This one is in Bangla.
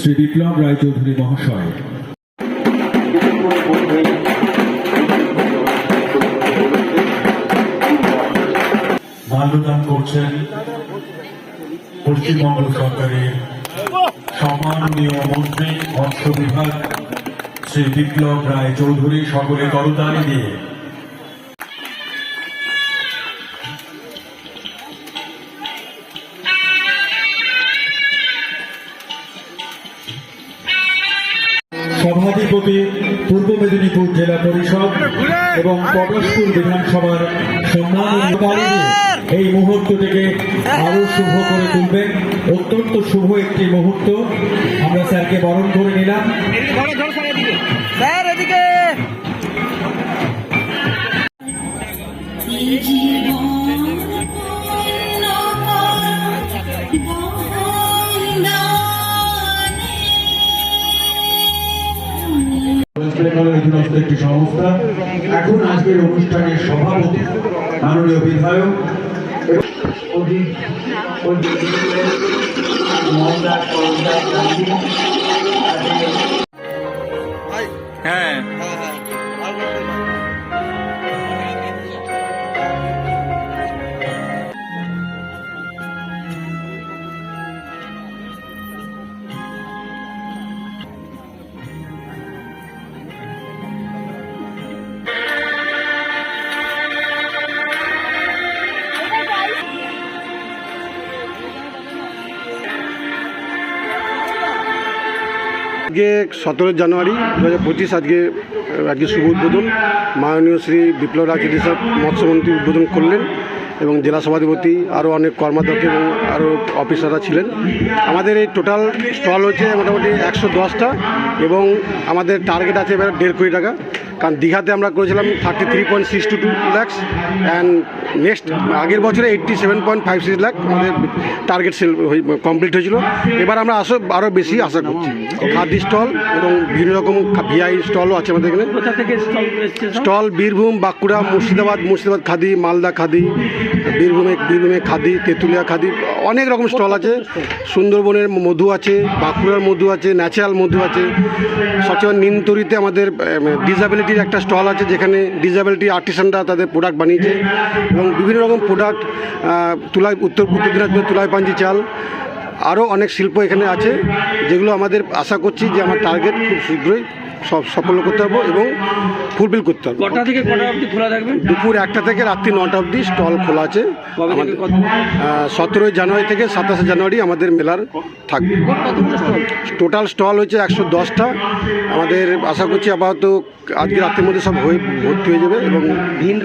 শ্রী বিপ্লব রায়চৌধুরী মহাশয়। মাল্যদান করছেন পশ্চিমবঙ্গ সরকারের সম্মাননীয় মন্ত্রী, মৎস্য বিভাগ, শ্রী বিপ্লব রায় চৌধুরী সকলে করতালি দিয়ে সভাধিপতি পূর্ব মেদিনীপুর জেলা পরিষদ এবং পটশপুর বিধানসভার সম্মানীয় কারণে এই মুহূর্তটিকে আরও শুভ করে তুলবেন। অত্যন্ত শুভ একটি মুহূর্ত। আমরা স্যারকে বরণ করে নিলাম। স্যার এদিকে অধীনস্থ একটি সংস্থা। এখন আজকের অনুষ্ঠানের সভাপতি মাননীয় বিধায়ক অধিক আজকে সতেরো জানুয়ারি দু হাজার পঁচিশ, আজকে আজকে শুভ উদ্বোধন। মাননীয় শ্রী বিপ্লব রাজ সাহেব মৎস্যমন্ত্রী উদ্বোধন করলেন এবং জেলা সভাধিপতি, আরও অনেক কর্মাধ্যক্ষ এবং আরও অফিসাররা ছিলেন। আমাদের এই টোটাল স্টল হচ্ছে মোটামুটি একশো দশটা এবং আমাদের টার্গেট আছে এবার দেড় কোটি টাকা। কারণ দীঘাতে আমরা করেছিলাম thirty three point six two two lakhs and next আগের বছরে eighty seven point five six lakh আমাদের টার্গেট সেল কমপ্লিট হয়েছিল। এবার আমরা আসো আরও বেশি আশা করছি। খাদি স্টল এবং বিভিন্ন রকম ভিআই স্টলও আছে আমাদের এখানে। স্টল বীরভূম বাঁকুড়া মুর্শিদাবাদ মুর্শিদাবাদ খাদি মালদা খাদি বীরভূমে বীরভূমে খাদি তেঁতুলিয়া খাদি অনেক রকম স্টল আছে। সুন্দরবনের মধু আছে বাঁকুড়ার মধু আছে ন্যাচারাল মধু আছে। সচেতন নিমতরিতে আমাদের ডিসাবিলিটির একটা স্টল আছে যেখানে ডিজাবিলিটি আর্টিসানরা তাদের প্রোডাক্ট বানিয়েছে এবং বিভিন্ন রকম প্রোডাক্ট তুলাই, উত্তর উত্তর দিনাজপুর তুলাই পাঞ্জি চাল, আরও অনেক শিল্প এখানে আছে যেগুলো আমাদের আশা করছি যে আমার টার্গেট খুব শীঘ্রই সব সফল করতে পারব এবং ফুলফিল করতে পারব। কটা থেকে কটা অবধি খোলা থাকবে? দুপুর একটা থেকে রাত্রি নটা অবধি স্টল খোলা আছে? সতেরোই জানুয়ারি থেকে সাতাশে জানুয়ারি আমাদের মেলার থাকবে। টোটাল স্টল হয়েছে একশো দশটা। আমাদের আশা করছি আপাতত আজকে রাত্রের মধ্যে সব হয়ে ভর্তি হয়ে যাবে এবং ভিন